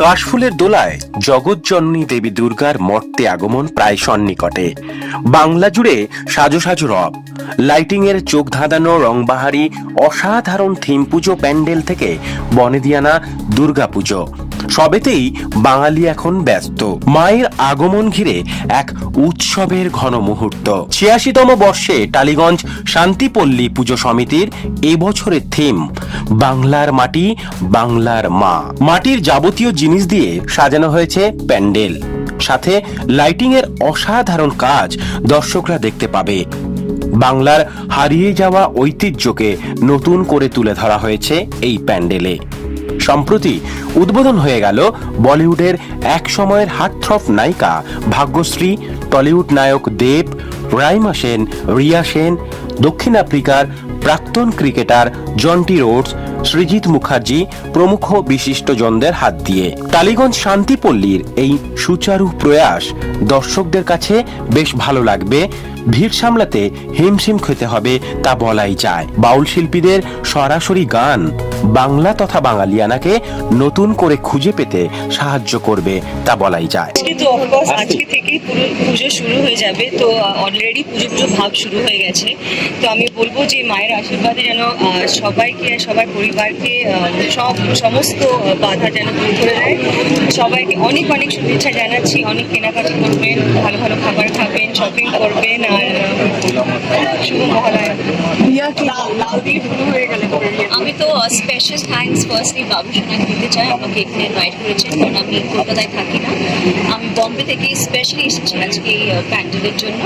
কাশফুলের দোলায় জগৎজননী দেবী দুর্গার মর্তে আগমন প্রায় সন্নিকটে। বাংলা জুড়ে সাজো সাজো রব। লাইটিং এর চোখ ধাঁধানো রংবাহারি, অসাধারণ থিম পুজো প্যান্ডেল থেকে বনেদিয়ানা দুর্গাপুজো। সবেতেই বাঙালি এখন ব্যস্ত। মায়ের আগমন ঘিরে এক উৎসবের ঘন মুহূর্ত। ছিয়াশিতম বর্ষে টালিগঞ্জ শান্তিপল্লী পুজো সমিতির এবছরের থিম বাংলার মাটি, বাংলার মা। মাটির যাবতীয় জিনিস দিয়ে সাজানো হয়েছে প্যান্ডেল। সাথে লাইটিং এর অসাধারণ কাজ দর্শকরা দেখতে পাবে। বাংলার হারিয়ে যাওয়া ঐতিহ্যকে নতুন করে তুলে ধরা হয়েছে এই প্যান্ডেলে। সম্প্রতি উদ্বোধন হয়ে গেল বলিউডের এক সময়ের হার্টথ্রফ নায়িকা, ভাগ্যশ্রী, টলিউড নায়ক দেব, রাইমা সেন, রিয়া সেন, দক্ষিণ আফ্রিকার প্রাক্তন cricketer Jonty Rhodes, Srijit Mukherjee প্রমুখ বিশিষ্টজনদের হাত দিয়ে। টালিগঞ্জ শান্তিপল্লীর এই সুচারু প্রয়াস দর্শকদের কাছে বেশ ভালো লাগবে। ভিড় সামলাতে হিমশিম খেতে হবে তা বলাই যায়। বাউল শিল্পীদের সরাসরি গান, বাংলা তথা বাঙালিয়ানাকে নতুন করে খুঁজে পেতে সাহায্য করবে তা বলাই যায়। তো আজকে থেকেই পুরো পুজো শুরু হয়ে যাবে। তো অলরেডি পুজো পুজো ভাব শুরু হয়ে গেছে। তো আমি বলব যে, মায়ের আশীর্বাদে যেন সবাইকে সবার পরিবারকে সব, সমস্ত বাধা যেন দূর করে দেয়। সবাইকে অনেক অনেক শুভেচ্ছা জানাচ্ছি। অনেক কেনাকাটা করবেন, ভালো ভালো খাবার খাবেন শপিং করবেন। আর আহ, শুভ মহালয়া আমি তো স্পেশাল থ্যাঙ্কস ফার্স্টলি বাবু সোনাকে দিতে চাই আমাকে এখানে ইনভাইট করেছেন কারণ আমি কলকাতায় থাকি না আমি বম্বে থেকে স্পেশালি এসেছি আজকে এই প্যান্ডেলের জন্য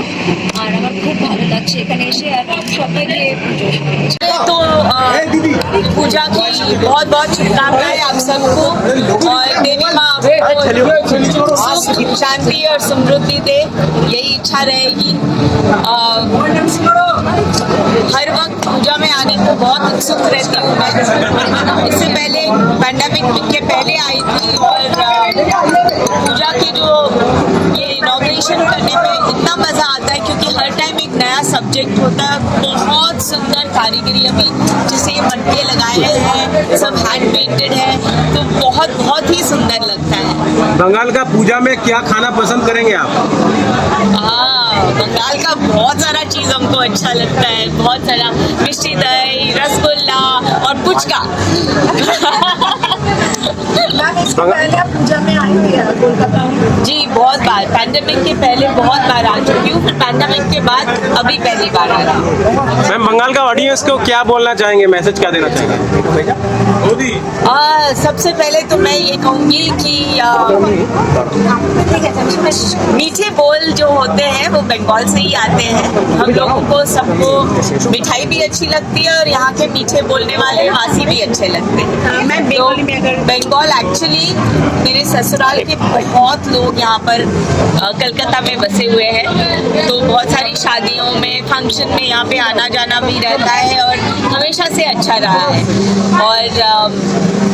আর আমার খুব ভালো লাগছে এখানে এসে আর আমি সবাইকে পুজো শুনেছি तो अ, पूजा की बहुत बहुत शुभकामनाएं आप सबको और सुख शांति और समृद्धि दे यही इच्छा रहेगी। हर वक्त पूजा में आने को बहुत उत्सुक रहती हूँ मैं। इससे पहले पैंडेमिक के पहले आई थी और पूजा की जो ये इनोग्रेशन करने में इतना मज़ा आता है क्योंकि हर टाइम एक नया सब्जेक्ट होता है। बहुत सुंदर कारीगरी अभी जिसे ये मटके लगाए हैं सब हैंड पेंटेड है तो बहुत बहुत ही सुंदर लगता है। बंगाल का पूजा में क्या खाना पसंद करेंगे आप? हाँ बंगाल का बहुत सारा चीज़ हमको अच्छा लगता है बहुत सारा मिश्री दही रसगुल्ला और पुचका जी बहुत बार। पैंडेमिक के पहले बहुत बार आ चुकी हूँ फिर पैंडेमिक के बाद अभी पहली बार आ रही हूँ। मैम बंगाल का ऑडियंस को क्या बोलना चाहेंगे? मैसेज क्या देना चाहेंगे? आ, सबसे पहले तो मैं ये कहूँगी कि आ, मीठे बोल जो होते हैं वो बंगाल से ही आते हैं। हम लोगों को सबको मिठाई भी अच्छी लगती है और यहाँ के मीठे बोलने वाले वासी भी अच्छे लगते हैं। मैं बंगाली में अगर बंगाल एक्चुअली मेरे ससुराल के बहुत लोग यहाँ पर कलकत्ता में बसे हुए हैं। तो बहुत सारी शादियों में फ़ंक्शन में यहाँ पे आना जाना भी रहता है और हमेशा से अच्छा रहा है। और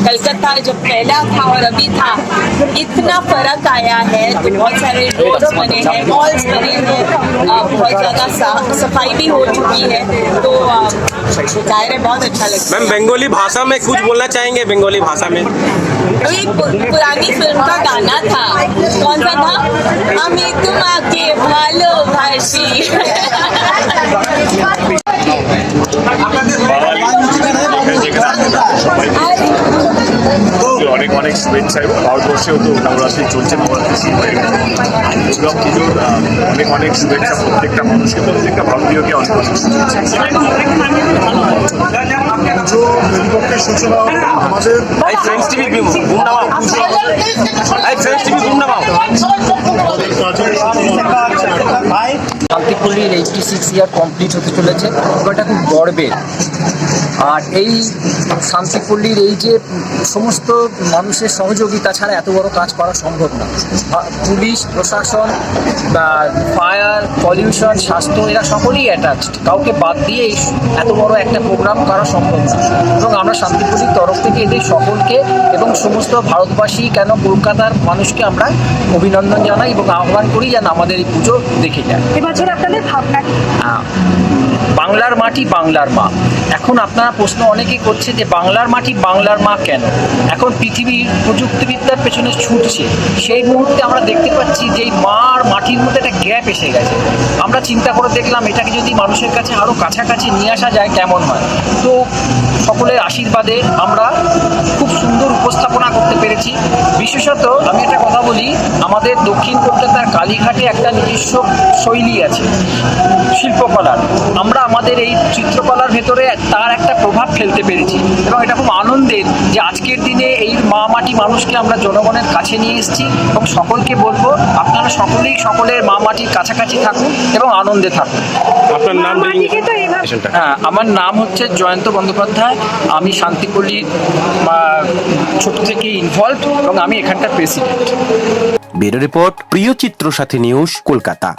कलकत्ता जब पहला था और अभी था, इतना फ़र्क आया है तो बहुत सारे रोड्स बने हैं मॉल्स बने हैं बहुत ज़्यादा सफ़ाई भी हो चुकी है। तो ज़ाहिर है बहुत अच्छा लगता है। मैम, बंगाली भाषा में कुछ बोलना चाहेंगे? बंगाली भाषा में। तो एक पु- पुरानी फिल्म का गाना था कौन सा था আমি তোমাকে ভালোবাসি অনেক অনেক শুভেচ্ছা এবং ভারতবর্ষেও তো নবরাত্রি চলছে নবরাত্রি শুরু হয়ে গেছে দুর্গা পুজোর আহ, অনেক অনেক শুভেচ্ছা প্রত্যেকটা মানুষকে প্রত্যেকটা ভারতীয়কে অনেক অনেক শুভেচ্ছা পুজো প্রতিপক্ষের সূচনা আমাদের এই ফ্রেন্ডস টিভি বুম নামাও এই ফ্রেন্ডস টিভি বুম নামাও শান্তিপল্লীর এইচটি সিক্স ইয়ার কমপ্লিট হতে চলেছে এটা খুব গর্বের আর এই শান্তিপল্লীর এই যে সমস্ত মানুষের সহযোগিতা ছাড়া এত বড় কাজ করা সম্ভব না। পুলিশ, প্রশাসন ফায়ার, পলিউশন, স্বাস্থ্য, এরা সকলেই অ্যাটাচড কাউকে বাদ দিয়ে এত বড় একটা প্রোগ্রাম করা সম্ভব না। এবং আমরা শান্তিপল্লীর তরফ থেকে এদের সকলকে এবং সমস্ত ভারতবাসী কেন কলকাতার মানুষকে আমরা অভিনন্দন জানাই এবং আহ্বান করি যেন আমাদের এই পুজো দেখে যায়। এবছর ভাবনা? বাংলার মাটি বাংলার মা? এখন আপনারা প্রশ্ন অনেকেই করছে যে বাংলার মাটি বাংলার মা কেন? এখন পৃথিবীর প্রযুক্তিবিদ্যার পেছনে ছুটছে। সেই মুহূর্তে আমরা দেখতে পাচ্ছি যে মা আর মাটির মধ্যে একটা গ্যাপ এসে গেছে। আমরা চিন্তা করে দেখলাম এটাকে যদি মানুষের কাছে আরও কাছাকাছি নিয়ে আসা যায় কেমন হয়? তো সকলের আশীর্বাদে আমরা খুব সুন্দর উপস্থাপনা করতে পেরেছি। বিশেষত আমি একটা কথা বলি, আমাদের দক্ষিণ কলকাতার কালীঘাটে একটা নিজস্ব শৈলী আছে, শিল্পকলার। আমরা আমাদের এই চিত্রকলার ভেতরে তার প্রভাব ফেলতে পেরেছি। এবং এটা খুব আনন্দের যে আজকের দিনে এই মা মাটি মানুষকে আমরা জনগণের কাছে নিয়ে এসেছি এবং সকলকে বলব আপনারা সকলেই সকলের মা মাটির কাছাকাছি থাকুন এবং আনন্দে থাকুন। আপনার নাম হ্যাঁ আমার নাম হচ্ছে জয়ন্ত বন্দ্যোপাধ্যায়। আমি শান্তিপল্লীর ছোট থেকে ইনভলভ এবং আমি এখানকার প্রেসিডেন্ট ব্যুরো রিপোর্ট প্রিয় চিত্র সাথী নিউজ কলকাতা।